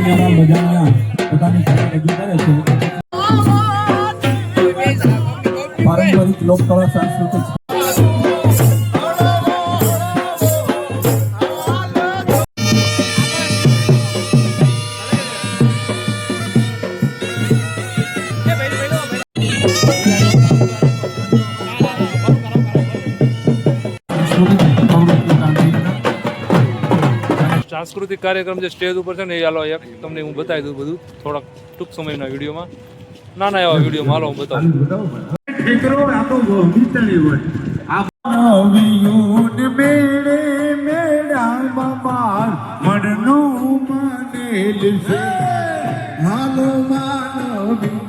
કન્યાલાલ બજાણિયા પોતાની કલા પારંપરિક સાંસ્કૃતિક સાંસ્કૃતિક સાંસ્કૃતિક કાર્યક્રમ જે સ્ટેજ ઉપર છે ને, એ હાલો એક તમને હું બતાવી દઉં બધું. થોડાક ટૂંક સમયના વિડીયોમાં. નાના એવા વિડીયોમાં હાલો હું બતાવું. હાલો માનવિયું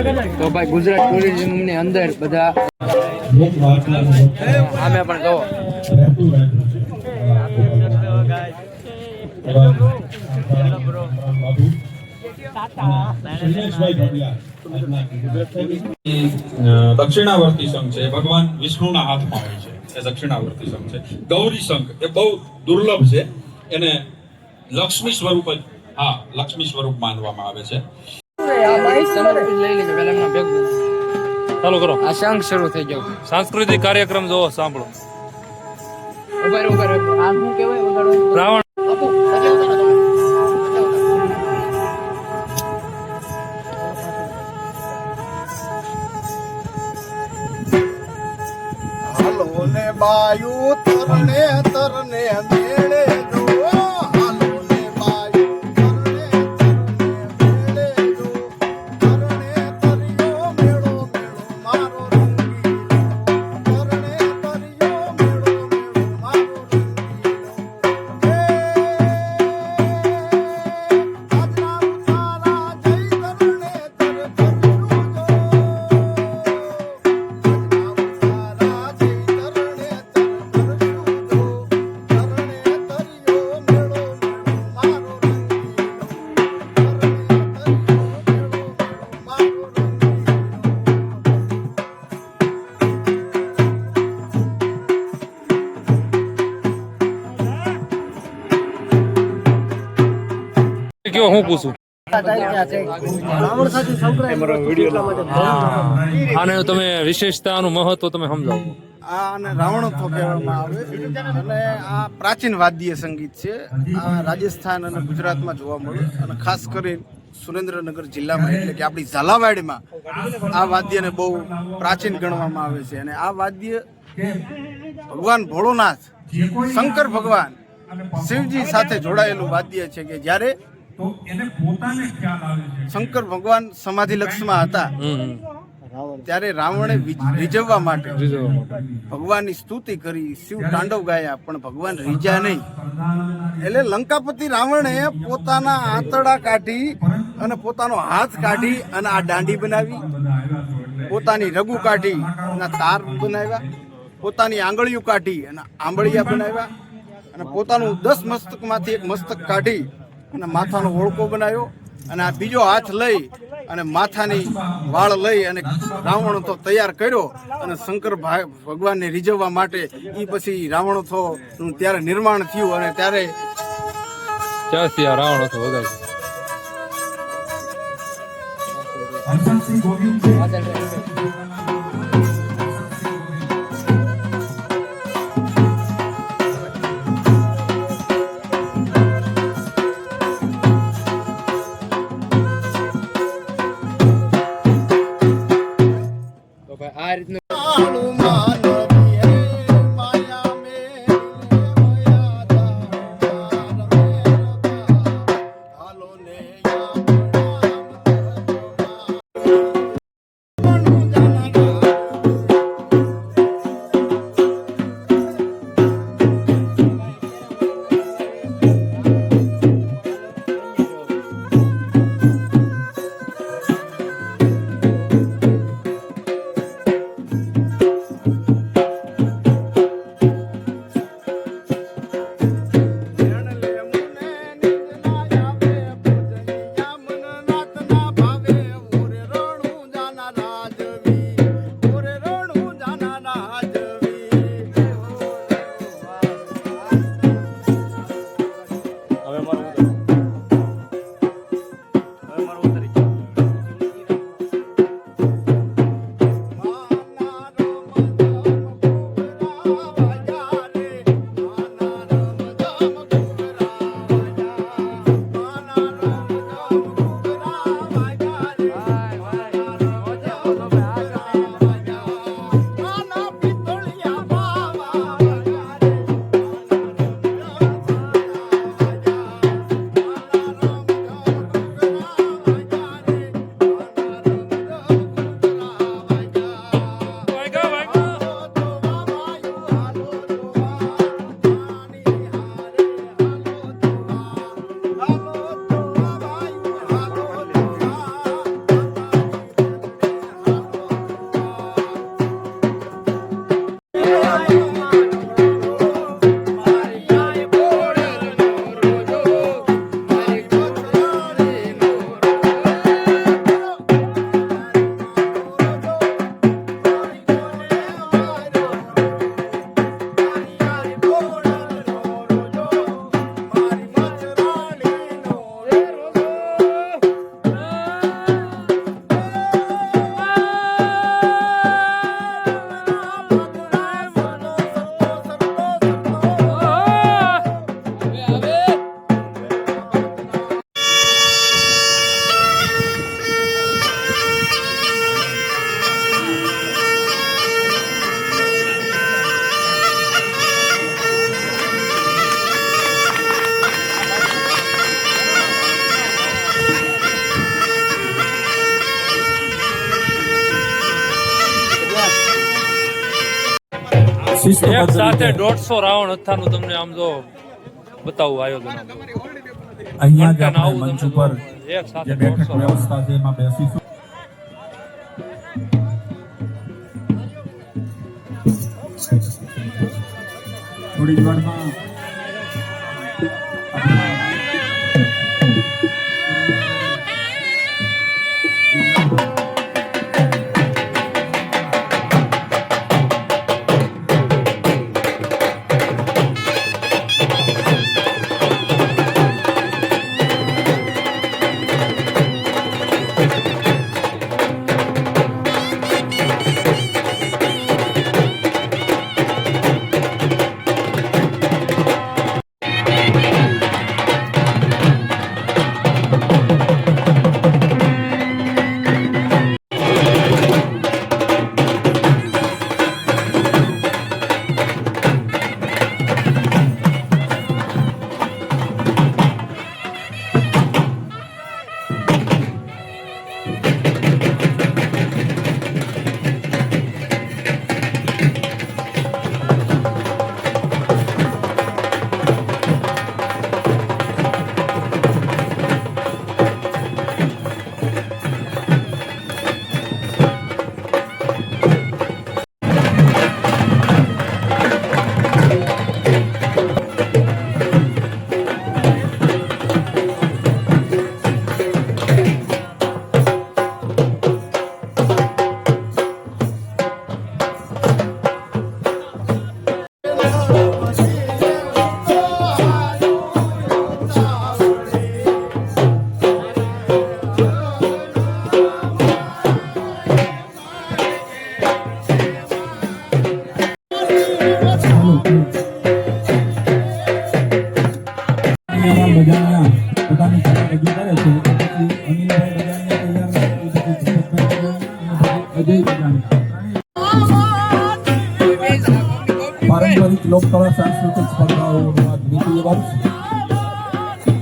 તો ભાઈ ગુજરાત ટુરિઝમની અંદર બધા અમે પણ કહો. દક્ષિણાવર્તી શંખ છે ભગવાન વિષ્ણુના હાથમાં હોય છે એ દક્ષિણાવર્તી શંખ છે. ગૌરી શંખ એ બહુ દુર્લભ છે એને લક્ષ્મી સ્વરૂપ જ હા લક્ષ્મી સ્વરૂપ માનવામાં આવે છે. ચાલો કરો. આ શંખ શરૂ થઈ ગયો. સાંસ્કૃતિક કાર્યક્રમ જોવો સાંભળો. રાવણ. બાયુ તરને તરને આને તમે વિશેષતાનું મહત્વ તમે સમજાવો. આને રાવણોત્સવ કહેવામાં આવે અને આ પ્રાચીન વાદ્ય સંગીત છે. આ રાજસ્થાન અને ગુજરાતમાં જોવા મળે. અને ખાસ કરીને સુરેન્દ્રનગર જિલ્લામાં, એટલે કે આપણી ઝાલાવાડીમાં આ વાદ્યને બહુ પ્રાચીન ગણવામાં આવે છે. અને આ વાદ્ય ભગવાન ભોળોનાથ, શંકર ભગવાન, શિવજી સાથે જોડાયેલું વાદ્ય છે કે જ્યારે શંકર ભગવાન સમાધિ લક્ષમાં હતા. ત્યારે રાવણે રીઝવવા માટે ભગવાનની સ્તુતિ કરી. શિવ તાંડવ ગાયા પણ ભગવાન રીજ્યા નહીં. એટલે લંકાપતિ રાવણે પોતાના આંતરડા કાઢી અને પોતાનો હાથ કાઢી અને આ દાંડી બનાવી. પોતાની રગુ કાઢી અને તાર બનાવ્યા. પોતાની આંગળીઓ કાઢી અને આંબળિયા બનાવ્યા. અને પોતાનું દસ મસ્તકમાંથી એક મસ્તક કાઢી અને માથાનો ઓળકો બનાવ્યો અને આ બીજો હાથ લઈ અને માથાની વાળ લઈ અને રાવણ તો તૈયાર કર્યો અને શંકર ભગવાનને રીઝવવા માટે એ પછી રાવણ તો ત્યારે નિર્માણ થયું અને ત્યારે રાવણ હતો વગાય એક સાથે દોઢસો રાવણ હથાનું તમને આમ જો બતાવું આયોજન આમ જો. અહીંયા જ ઘંટાને આપણે આવું મંચ તમને ઉપર એક સાથે જે બેઠક દોઢસો રાવણ. વ્યવસ્થા છે એમાં બેસીશું થોડી જ વારમાં પારંપરિક લોકકલા સાંસ્કૃતિક સ્પર્ધાઓનો આ દ્વિતીય વર્ષ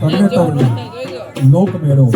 તરણેતર લોકમેળો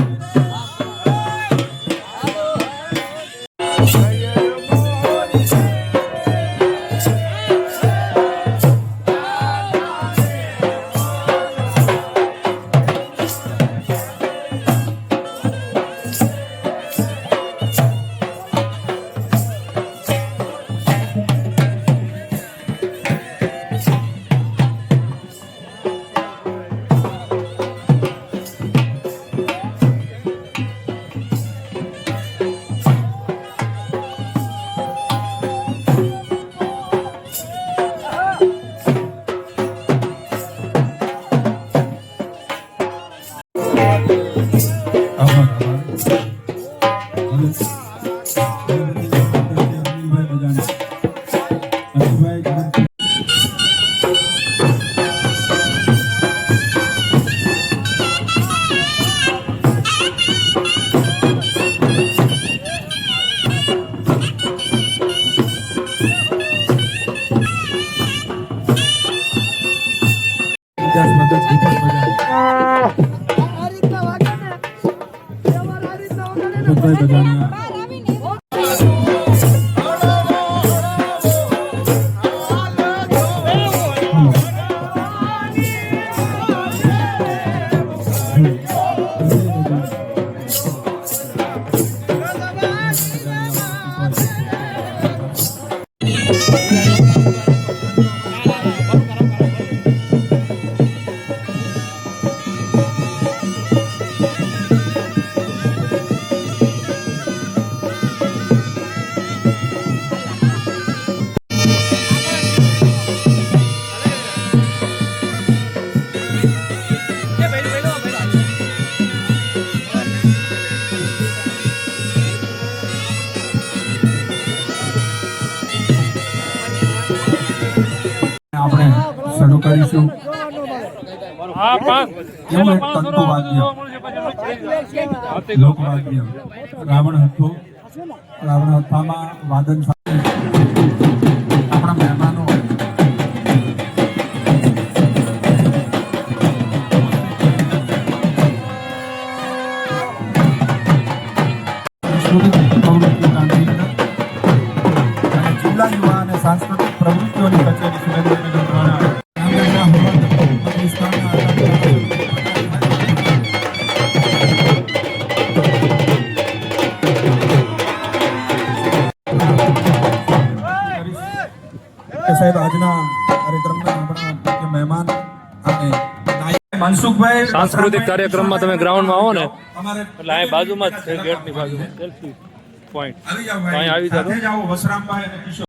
એવું એક પાંચસો તંતુ લોકવાદ્ય રાવણ હતો. રાવણ હથામાં વાદન સાથે સાહેબ આજના કાર્યક્રમના આપણા મહેમાન અને મનસુખભાઈ સાંસ્કૃતિક કાર્યક્રમમાં તમે ગ્રાઉન્ડમાં આવો ને એટલે અહીં બાજુમાં જ છે ગેટની બાજુમાં સેલ્ફી પોઈન્ટ અહીં આવી જાઓ. સાથે જ આવો વસરામભાઈ અને કિશોર.